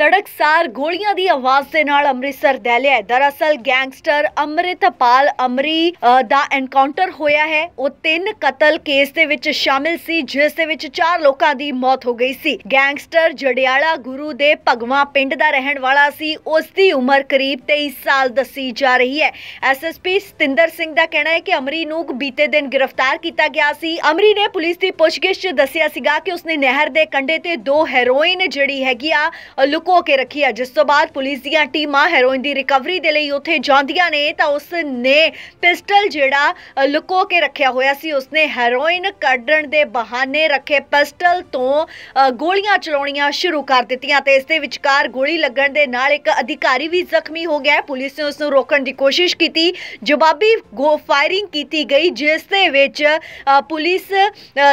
ਤੜਕਸਾਰ ਗੋਲੀਆਂ ਦੀ ਆਵਾਜ਼ ਦੇ ਨਾਲ ਅੰਮ੍ਰਿਤਸਰ ਦਹਿਲਿਆ ਹੈ। ਦਰਅਸਲ ਗੈਂਗਸਟਰ ਅੰਮ੍ਰਿਤਪਾਲ ਅਮਰੀ ਦਾ ਐਨਕਾਊਂਟਰ ਹੋਇਆ ਹੈ। ਉਹ ਤਿੰਨ ਕਤਲ ਕੇਸ ਦੇ ਵਿੱਚ ਸ਼ਾਮਿਲ ਸੀ, ਜਿਸ ਦੇ ਵਿੱਚ ਚਾਰ ਲੋਕਾਂ ਦੀ ਮੌਤ ਹੋ ਗਈ ਸੀ। ਗੈਂਗਸਟਰ ਜੜਿਆਲਾ ਗੁਰੂ ਦੇ ਭਗਵਾ ਪਿੰਡ ਦਾ ਰਹਿਣ ਵਾਲਾ ਸੀ। ਉਸ ਦੀ ਉਮਰ ਕਰੀਬ 23 ਸਾਲ ਦੱਸੀ ਜਾ ਰਹੀ ਹੈ। ਐਸਐਸਪੀ ਸਤਿੰਦਰ ਸਿੰਘ ਦਾ ਕਹਿਣਾ ਹੈ ਕਿ ਅਮਰੀ ਨੂੰ ਬੀਤੇ ਦਿਨ ਗ੍ਰਿਫਤਾਰ ਕੀਤਾ ਗਿਆ ਸੀ। ਅਮਰੀ ਨੇ ਪੁਲਿਸ ਦੀ ਪੁੱਛਗਿੱਛ 'ਚ ਦੱਸਿਆ ਸੀਗਾ ਕਿ ਉਸਨੇ ਨਹਿਰ ਦੇ ਕੰਢੇ ਤੇ ਦੋ ਹੈਰੋਇਨ ਜਿਹੜੀ ਹੈਗੀ ਆ ਲੁਕ ਲੁਕੋ ਕੇ ਰੱਖੀ ਹੈ। ਜਿਸ ਤੋਂ ਬਾਅਦ ਪੁਲਿਸ ਦੀਆਂ ਟੀਮਾਂ ਹੈਰੋਇਨ ਦੀ ਰਿਕਵਰੀ ਦੇ ਲਈ ਉੱਥੇ ਜਾਂਦੀਆਂ ਨੇ, ਤਾਂ ਉਸ ਨੇ ਪਿਸਟਲ ਜਿਹੜਾ ਲੁਕੋ ਕੇ ਰੱਖਿਆ ਹੋਇਆ ਸੀ। ਉਸਨੇ ਹੈਰੋਇਨ ਕੱਢਣ ਦੇ ਬਹਾਨੇ ਰੱਖੇ। ਪਿਸਟਲ ਤੋਂ ਗੋਲੀਆਂ ਚਲਾਉਣੀਆਂ ਸ਼ੁਰੂ ਕਰ ਦਿੱਤੀਆਂ ਤੇ ਇਸ ਦੇ ਵਿਚਕਾਰ ਗੋਲੀ ਲੱਗਣ ਦੇ ਨਾਲ ਇੱਕ ਅਧਿਕਾਰੀ ਵੀ ਜ਼ਖਮੀ ਹੋ ਗਿਆ। ਪੁਲਿਸ ਨੇ ਉਸ ਨੂੰ ਰੋਕਣ ਦੀ ਕੋਸ਼ਿਸ਼ ਕੀਤੀ। ਜਵਾਬੀ ਗੋ ਫਾਇਰਿੰਗ ਕੀਤੀ ਗਈ, ਜਿਸ ਦੇ ਵਿੱਚ ਪੁਲਿਸ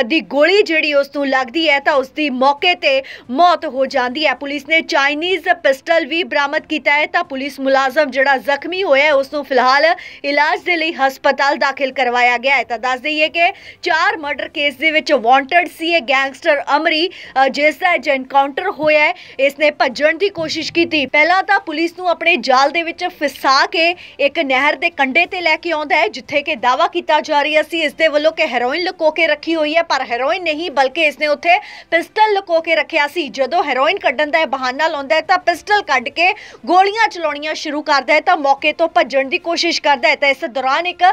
ਦੀ ਗੋਲੀ ਜਿਹੜੀ ਉਸ ਨੂੰ ਲੱਗਦੀ ਹੈ, ਤਾਂ ਉਸ ਦੀ ਮੌਕੇ ਤੇ ਮੌਤ ਹੋ ਜਾਂਦੀ ਹੈ। ਪੁਲਿਸ ਨੇ ਚਾਰ ਚਾਈਨੀਜ਼ ਪਿਸਟਲ ਵੀ ਬਰਾਮਦ ਕੀਤਾ ਹੈ, ਤਾਂ ਪੁਲਿਸ ਮੁਲਾਜ਼ਮ ਜਿਹੜਾ ਜ਼ਖਮੀ ਹੋਇਆ ਹੈ ਉਸ ਨੂੰ ਫਿਲਹਾਲ ਇਲਾਜ ਦੇ ਲਈ ਹਸਪਤਾਲ ਦਾਖਲ ਕਰਵਾਇਆ ਗਿਆ ਹੈ। ਤਾਂ ਦੱਸ ਦਈਏ ਕਿ ਚਾਰ ਮਰਡਰ ਕੇਸ ਦੇ ਵਿੱਚ ਵਾਂਟਡ ਸੀ ਇਹ ਗੈਂਗਸਟਰ ਅਮਰੀ ਜਿਸ ਦਾ ਐਨਕਾਊਂਟਰ ਹੋਇਆ ਹੈ, ਇਸ ਨੇ ਭੱਜਣ ਦੀ ਕੋਸ਼ਿਸ਼ ਕੀਤੀ। ਪਹਿਲਾਂ ਤਾਂ ਪੁਲਿਸ ਨੂੰ ਆਪਣੇ ਜਾਲ ਦੇ ਵਿੱਚ ਫਸਾ ਕੇ ਇੱਕ ਨਹਿਰ ਦੇ ਕੰਢੇ ਤੇ ਲੈ ਕੇ ਆਉਂਦਾ ਹੈ, ਜਿੱਥੇ ਕਿ ਦਾਵਾ ਕੀਤਾ ਜਾ ਰਿਹਾ ਸੀ, ਇਸ ਦੇ ਵੱਲੋਂ ਕਿ ਹੈਰੋਇਨ ਲੁਕੋ ਕੇ ਰੱਖੀ ਹੋਈ ਹੈ, ਪਰ ਹੈਰੋਇਨ ਨਹੀਂ, ਬਲਕਿ ਇਸ ਨੇ ਉੱਥੇ ਪਿਸਟਲ ਲੁਕੋ ਕੇ ਰੱਖਿਆ ਸੀ। ਜਦੋਂ ਹੈਰੋਇਨ ਕੱਢਣ ਦਾ ਬਹਾਨਾ ਬਹਾਨਾ ਲਾਉਂਦਾ ਹੈ ਤਾਂ ਪਿਸਟਲ ਕੱਢ ਕੇ ਗੋਲੀਆਂ ਚਲਾਉਣੀਆਂ ਸ਼ੁਰੂ ਕਰਦਾ ਹੈ ਤਾਂ ਮੌਕੇ ਤੋਂ ਭੱਜਣ ਦੀ ਕੋਸ਼ਿਸ਼ ਕਰਦਾ ਹੈ ਤਾਂ ਇਸ ਦੌਰਾਨ ਇੱਕ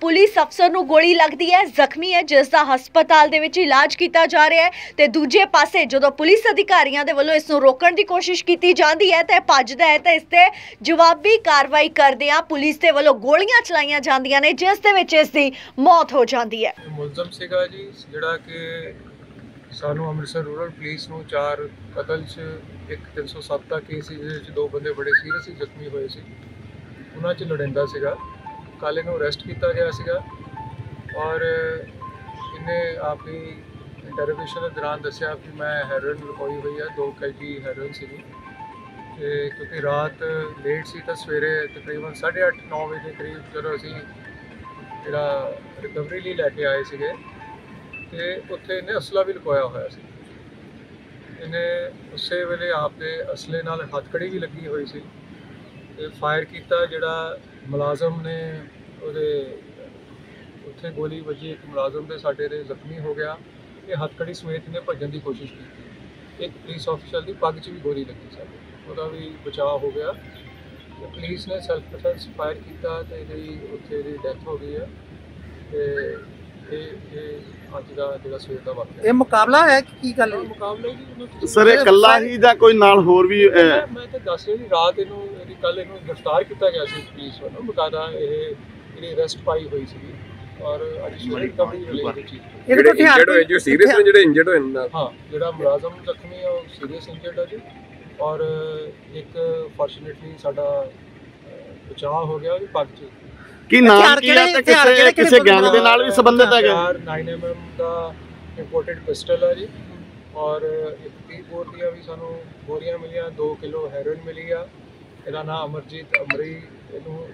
ਪੁਲਿਸ ਅਫਸਰ ਨੂੰ ਗੋਲੀ ਲੱਗਦੀ ਹੈ, ਜ਼ਖਮੀ ਹੈ, ਜਿਸ ਦਾ ਹਸਪਤਾਲ ਦੇ ਵਿੱਚ ਇਲਾਜ ਕੀਤਾ ਜਾ ਰਿਹਾ ਹੈ ਤੇ ਦੂਜੇ ਪਾਸੇ ਜਦੋਂ ਪੁਲਿਸ ਅਧਿਕਾਰੀਆਂ ਦੇ ਵੱਲੋਂ ਇਸ ਨੂੰ ਰੋਕਣ ਦੀ ਕੋਸ਼ਿਸ਼ ਕੀਤੀ ਜਾਂਦੀ ਹੈ ਤਾਂ ਭੱਜਦਾ ਹੈ ਤਾਂ ਇਸ ਤੇ ਜਵਾਬੀ ਕਾਰਵਾਈ ਕਰਦਿਆਂ ਪੁਲਿਸ ਦੇ ਵੱਲੋਂ ਗੋਲੀਆਂ ਚਲਾਈਆਂ ਜਾਂਦੀਆਂ ਨੇ, ਜਿਸ ਦੇ ਵਿੱਚ ਇਸ ਦੀ ਮੌਤ ਹੋ ਜਾਂਦੀ ਹੈ। ਮੁਲਜ਼ਮ ਸੀਗਾ ਜੀ, ਜਿਹੜਾ ਕਿ ਸਾਨੂੰ ਅੰਮ੍ਰਿਤਸਰ ਰੂਰਲ ਪੁਲਿਸ ਨੂੰ ਚਾਰ ਕਤਲ 'ਚ ਇੱਕ 307 ਦਾ ਕੇਸ ਸੀ, ਜਿਹਦੇ ਵਿੱਚ ਦੋ ਬੰਦੇ ਬੜੇ ਸੀਰੀਅਸਲੀ ਜ਼ਖਮੀ ਹੋਏ ਸੀ। ਉਹਨਾਂ 'ਚ ਲੜਿੰਦਾ ਸੀਗਾ। ਕੱਲ੍ਹ ਇਹਨੂੰ ਅਰੈਸਟ ਕੀਤਾ ਗਿਆ ਸੀਗਾ ਔਰ ਇਹਨੇ ਆਪਣੀ ਇੰਟਰੋਗੇਸ਼ਨ ਦੇ ਦੌਰਾਨ ਦੱਸਿਆ ਕਿ ਮੈਂ ਹੈਰੋਇਨ ਲੁਕੋਈ ਹੋਈ ਹੈ 2 ਕੈਜੀ ਹੈਰੋਇਨ ਸੀਗੀ। ਤੇ ਕਿਉਂਕਿ ਰਾਤ ਲੇਟ ਸੀ ਤਾਂ ਸਵੇਰੇ ਤਕਰੀਬਨ 8:30 9 ਵਜੇ ਦੇ ਕਰੀਬ ਜਦੋਂ ਅਸੀਂ ਜਿਹੜਾ ਰਿਕਵਰੀ ਲਈ ਲੈ ਕੇ ਆਏ ਸੀਗੇ ਤੇ ਉੱਥੇ ਇਹਨੇ ਅਸਲਾ ਵੀ ਲੁਕੋਇਆ ਹੋਇਆ ਸੀ। ਇਹਨੇ ਉਸੇ ਵੇਲੇ ਆਪਦੇ ਅਸਲੇ ਨਾਲ ਹੱਥਕੜੀ ਵੀ ਲੱਗੀ ਹੋਈ ਸੀ ਤੇ ਫਾਇਰ ਕੀਤਾ ਜਿਹੜਾ ਮੁਲਾਜ਼ਮ ਨੇ ਉਹਦੇ ਉੱਥੇ ਗੋਲੀ ਵੱਜੀ, ਇੱਕ ਮੁਲਾਜ਼ਮ ਦੇ ਸਾਡੇ ਦੇ ਜ਼ਖਮੀ ਹੋ ਗਿਆ। ਇਹ ਹੱਥਕੜੀ ਸਮੇਤ ਇਹਨੇ ਭੱਜਣ ਦੀ ਕੋਸ਼ਿਸ਼ ਕੀਤੀ। ਇੱਕ ਪੁਲਿਸ ਅਫਸਰ ਦੀ ਪੱਗ 'ਚ ਵੀ ਗੋਲੀ ਲੱਗੀ ਸਾਡੇ ਉਹਦਾ ਵੀ ਬਚਾਅ ਹੋ ਗਿਆ। ਤੇ ਪੁਲਿਸ ਨੇ ਸੈਲਫ ਡਿਫੈਂਸ ਫਾਇਰ ਕੀਤਾ ਤੇ ਇਹਦੀ ਉੱਥੇ ਦੀ ਡੈਥ ਹੋ ਗਈ ਹੈ। ਤੇ ਇਹ ਇਹ ਅੱਜ ਦਾ ਜਿਹੜਾ ਸਵੇਰ ਦਾ ਵਾਕਿਆ ਇਹ ਮੁਕਾਬਲਾ ਹੈ ਕਿ ਕੀ ਗੱਲ ਹੈ? ਮੁਕਾਬਲੇ ਜੀ ਉਹਨੂੰ ਤੁਸੀਂ- ਸਰ ਇਹ ਇਕੱਲਾ ਹੀ ਜਾਂ ਕੋਈ ਨਾਲ ਹੋਰ ਵੀ ਅਹ, ਮੈਂ ਮੈਂ ਤਾਂ ਦੱਸ ਰਿਹਾ ਜੀ ਰਾਤ ਇਹਨੂੰ ਇਹਦੀ ਕੱਲ ਇਹਨੂੰ ਗ੍ਰਿਫਤਾਰ ਕੀਤਾ ਗਿਆ ਸੀ ਪੁਲਿਸ ਵੱਲੋਂ। ਬਕਾਇਦਾ ਇਹ ਇਹਦੀ ਅਰੈਸਟ ਪਾਈ ਹੋਈ ਸੀ ਔਰ ਅੱਜ ਸਵੇਰੇ ਰਿਕਵਰੀ ਰਿਲੇਟਡ ਚੀਜ਼ ਇਹਦੇ ਜਿਹੜੇ ਕੋਲ ਹਥਿਆਰ ਇੰਜਰਡ ਹੋਏ ਜੋ ਸੀਰੀਅਸ ਨੇ ਜਿਹੜੇ ਇੰਜਰਡ ਹੋਏ ਨੇ ਹਾਂ ਜਿਹੜਾ ਮੁਲਾਜ਼ਮ ਜ਼ਖਮੀ ਹੈ ਉਹ ਸੀਰੀਅਸ ਇੰਜਰਡ ਹੈ ਜੀ। ਔਰ ਇੱਕ ਫੋਰਚੂਨੇਟਲੀ ਸਾਡਾ ਅਹ, ਬਚਾਅ ਹੋ ਗਿਆ ਉਹਦੀ ਪੱਗ 'ਚ। ਕੀ ਨਾਮ ਕੀ ਹੈ ਤੇ ਕਿਸੇ ਕਿਹੜੇ- ਕਿਸੇ ਗੈਂਗ ਦੇ ਨਾਲ ਵੀ ਸੰਬੰਧਿਤ ਹੈਗਾ। ਹਥਿਆਰ 9mm ਦਾ ਇੰਪੋਰਟਡ ਪਿਸਟਲ ਹੈ ਜੀ। ਔਰ ਇੱਕ 30 ਬੋਰ ਦੀਆਂ ਵੀ ਸਾਨੂੰ ਬੋਰੀਆਂ ਮਿਲੀਆਂ 2 ਕਿਲੋ ਹੈਰੋਇਨ ਮਿਲੀ ਆ। ਇਹਦਾ ਨਾਮ ਅਮਰਜੀਤ ਅਮਰੀ ਇਹਨੂੰ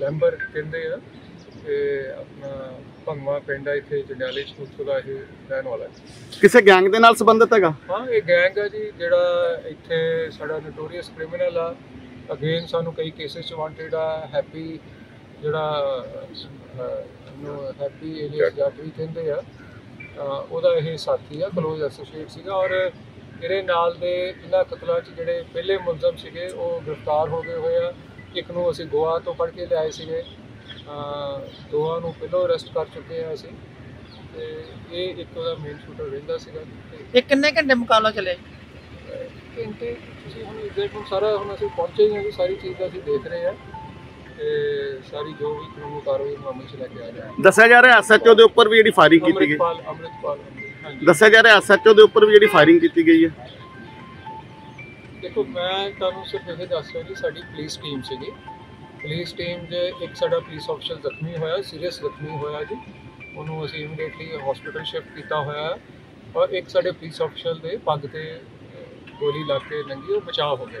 ਲੈਂਬਰ ਕਹਿੰਦੇ ਆ। ਤੇ ਆਪਣਾ ਭੰਗਵਾ ਪਿੰਡ ਆ ਇੱਥੇ ਜੰਡਿਆਲੇ ਚ ਉੱਥੋਂ ਦਾ ਇਹ ਰਹਿਣ ਵਾਲਾ ਹੈ ਕਿਸੇ ਗੈਂਗ ਦੇ ਨਾਲ ਸੰਬੰਧਿਤ ਹੈਗਾ? ਹਾਂ ਇਹ ਗੈਂਗ ਆ ਜੀ ਜਿਹੜਾ ਇੱਥੇ ਸਾਡਾ ਨੋਟੋਰੀਅਸ ਕ੍ਰਿਮੀਨਲ ਆ। ਅਗੇਨ ਸਾਨੂੰ ਕਈ ਕੇਸਿਸ ਚ ਵਾਂਟਡ ਆ ਹੈਪੀ ਜਿਹੜਾ ਨੂੰ ਹੈਪੀ ਏਲੀਅਸ ਜੱਟ ਵੀ ਕਹਿੰਦੇ ਆ ਉਹਦਾ ਇਹ ਸਾਥੀ ਆ ਕਲੋਜ਼ ਐਸੋਸੀਏਟ ਸੀਗਾ ਔਰ ਇਹਦੇ ਨਾਲ ਦੇ ਇਹਨਾਂ ਕਤਲਾਂ 'ਚ ਜਿਹੜੇ ਪਹਿਲੇ ਮੁਲਜ਼ਮ ਸੀਗੇ ਉਹ ਗ੍ਰਿਫਤਾਰ ਹੋ ਗਏ ਹੋਏ ਆ। ਇੱਕ ਨੂੰ ਅਸੀਂ ਗੋਆ ਤੋਂ ਫੜ ਕੇ ਲਿਆਏ ਸੀਗੇ। ਦੋਵਾਂ ਨੂੰ ਪਹਿਲਾਂ ਅਰੈਸਟ ਕਰ ਚੁੱਕੇ ਆ ਅਸੀਂ। ਤੇ ਇਹ ਇੱਕ ਉਹਦਾ ਮੇਨ ਸ਼ੂਟਰ ਰਹਿੰਦਾ ਸੀਗਾ। ਤੇ ਇਹ ਕਿੰਨੇ ਘੰਟੇ ਮੁਕਾਬਲਾ ਚੱਲਿਆ? ਘੰਟੇ ਤੁਸੀਂ ਹੁਣ ਐਗਜ਼ੈਕਟ ਹੁਣ ਸਾਰਾ ਹੁਣ ਅਸੀਂ ਪਹੁੰਚੇ ਹੀ ਸਾਰੀ ਚੀਜ਼ ਦਾ ਅਸੀਂ ਦੇਖ ਰਹੇ ਹਾਂ। ਸਾਰੀ ਜੋ ਵੀ ਕਾਨੂੰਨੀ ਕਾਰਵਾਈ ਨੂੰ ਅਮਲ 'ਚ ਲੈ ਕੇ ਆ ਹਾਂ ਦੱਸਿਆ ਜਾ ਰਿਹਾ ਐਸਐਚਓ ਦੇ ਉੱਪਰ ਵੀ ਜਿਹੜੀ ਫਾਇਰਿੰਗ ਕੀਤੀ ਗਈ। ਅੰਮ੍ਰਿਤਪਾਲ ਅੰਮ੍ਰਿਤਪਾਲ ਅੰਮ੍ਰਿਤ- ਹਾਂਜੀ। ਦੱਸਿਆ ਜਾ ਰਿਹਾ ਐਸਐਚਓ ਦੇ ਉੱਪਰ ਵੀ ਜਿਹੜੀ ਫਾਇਰਿੰਗ ਕੀਤੀ ਗਈ ਹੈ। ਦੇਖੋ ਮੈਂ ਤੁਹਾਨੂੰ ਸਿਰਫ ਇਹ ਦੱਸ ਰਿਹਾ ਜੀ ਸਾਡੀ ਪੁਲਿਸ ਟੀਮ ਸੀਗੀ। ਪੁਲਿਸ ਟੀਮ ਦੇ ਇੱਕ ਸਾਡਾ ਪੁਲਿਸ ਅਫਸਰ ਜ਼ਖਮੀ ਹੋਇਆ ਸੀਰੀਅਸ ਜ਼ਖਮੀ ਹੋਇਆ ਜੀ। ਉਹਨੂੰ ਅਸੀਂ ਇਮੀਡੀਏਟਲੀ ਹਸਪੀਟਲ ਸ਼ਿਫਟ ਕੀਤਾ ਹੋਇਆ ਹੈ ਔਰ ਇੱਕ ਸਾਡੇ ਪੁਲਿਸ ਅਫਸਰ ਦੇ ਪੱਗ ਤੇ ਗੋਲੀ ਲੱਗ ਕੇ ਲੰਗੀ ਉਹ ਬਚਾਅ ਹੋ ਗਿਆ।